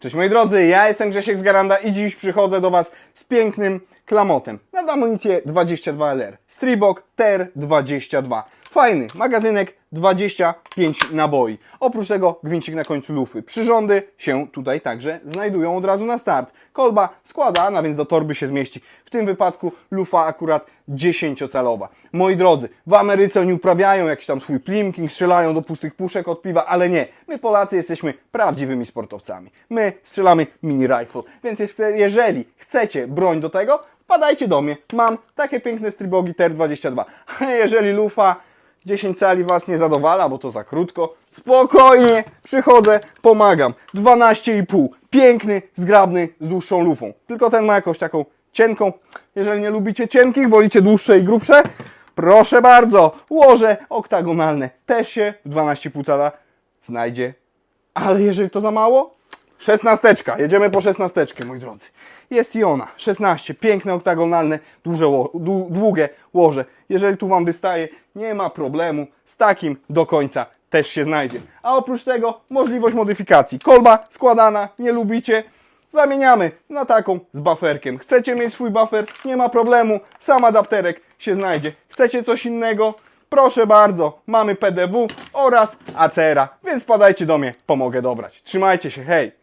Cześć moi drodzy, ja jestem Grzesiek z Garanda i dziś przychodzę do Was z pięknym klamotem na amunicję 22LR. Stribok TR22. Fajny magazynek, 25 naboi. Oprócz tego gwincik na końcu lufy. Przyrządy się tutaj także znajdują od razu na start. Kolba składana, więc do torby się zmieści. W tym wypadku lufa akurat 10-calowa. Moi drodzy, w Ameryce oni uprawiają jakiś tam swój plimking, strzelają do pustych puszek od piwa, ale nie. My Polacy jesteśmy prawdziwymi sportowcami. My strzelamy mini rifle. Więc jeżeli chcecie broń do tego, wpadajcie do mnie. Mam takie piękne stribogi TR22. A jeżeli lufa 10 cali Was nie zadowala, bo to za krótko. Spokojnie, przychodzę, pomagam. 12,5. Piękny, zgrabny, z dłuższą lufą. Tylko ten ma jakąś taką cienką. Jeżeli nie lubicie cienkich, wolicie dłuższe i grubsze, proszę bardzo. Łoże oktagonalne też się w 12,5 cala znajdzie. Ale jeżeli to za mało, Szesnasteczka, jedziemy po szesnasteczkę, moi drodzy. Jest i ona, 16, piękne, oktagonalne, duże, długie łoże. Jeżeli tu Wam wystaje, nie ma problemu, z takim do końca też się znajdzie. A oprócz tego możliwość modyfikacji. Kolba składana, nie lubicie, zamieniamy na taką z bufferkiem. Chcecie mieć swój buffer, nie ma problemu, sam adapterek się znajdzie. Chcecie coś innego? Proszę bardzo, mamy PDW oraz ACR-a, więc padajcie do mnie, pomogę dobrać. Trzymajcie się, hej!